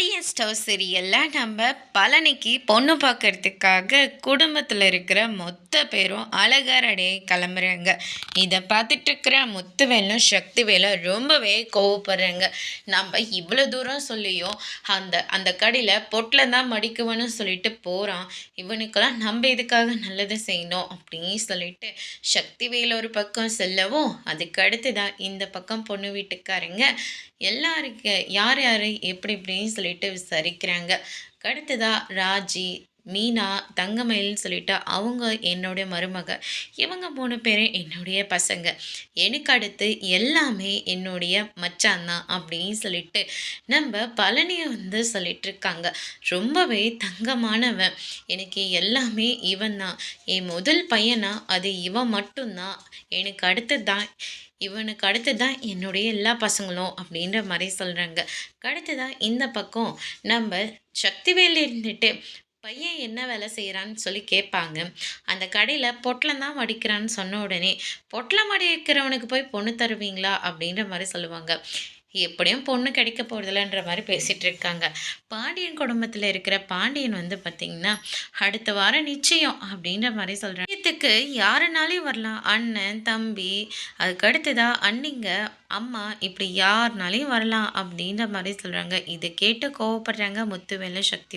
Pandian stove சீரியலில் நம்ம பழனிக்கு பொண்ணு பார்க்கறதுக்காக குடும்பத்தில் இருக்கிற மொத்த பேரும் அழகரடையே கிளம்புறாங்க. இதை பார்த்துட்டு இருக்கிற முத்துவேலும் சக்திவேலும் ரொம்பவே கோவப்படுறாங்க. நம்ம இவ்வளோ தூரம் சொல்லியும் அந்த அந்த கடையில் பொட்டில் தான் மடிக்குவேன்னு சொல்லிட்டு போகிறான் இவனுக்கெல்லாம் நம்ம இதுக்காக நல்லது செய்யணும் அப்படின்னு சொல்லிட்டு சக்திவேல் ஒரு பக்கம் செல்லவும் அதுக்கு அடுத்து தான் இந்த பக்கம் பொண்ணு வீட்டுக்காரங்க எல்லாருக்கு யார் யார் எப்படி இப்படின்னு சொல்லிட்டு விசாரிக்கிறாங்க. அடுத்ததா ராஜி மீனா தங்கமயில்னு சொல்லிட்டு அவங்க என்னுடைய மருமக. இவங்க மூணு பேரும் என்னுடைய பசங்க. எனக்கு அடுத்து எல்லாமே என்னுடைய மச்சான் தான் அப்படின்னு சொல்லிட்டு நம்ம பழனியை வந்து சொல்லிட்டு இருக்காங்க ரொம்பவே தங்கமானவன். எனக்கு எல்லாமே இவன் தான் என் முதல் பையனா அது இவன் மட்டும்தான். எனக்கு அடுத்து தான் இவனுக்கு அடுத்து தான் என்னுடைய எல்லா பசங்களும் அப்படின்ற மாதிரி சொல்கிறாங்க அடுத்து தான் இந்த பக்கம் நம்ம சக்திவேல் இருந்துட்டு பையன் என்ன வேலை செய்கிறான்னு சொல்லி கேட்பாங்க. அந்த கடையில் பொட்டலம் தான் மடிக்கிறான்னு சொன்ன உடனே பொட்டலம் மடிக்கிறவனுக்கு போய் பொண்ணு தருவீங்களா? அப்படின்ற மாதிரி சொல்லுவாங்க. எப்படியும் பொண்ணு கிடைக்க போகிறதில்லன்ற மாதிரி பேசிகிட்டு இருக்காங்க. பாண்டியன் குடும்பத்தில் இருக்கிற பாண்டியன் வந்து பார்த்திங்கன்னா அடுத்த வாரம் நிச்சயம் அப்படின்ற மாதிரி சொல்கிறாங்க இதுக்கு யாருனாலையும் வரலாம். அண்ணன் தம்பி அதுக்கு அடுத்ததாக அண்ணிங்க அம்மா இப்படி யாருனாலையும் வரலாம் அப்படின்ற மாதிரி சொல்கிறாங்க இதை கேட்டு கோவப்படுறாங்க முத்துவேல சக்தி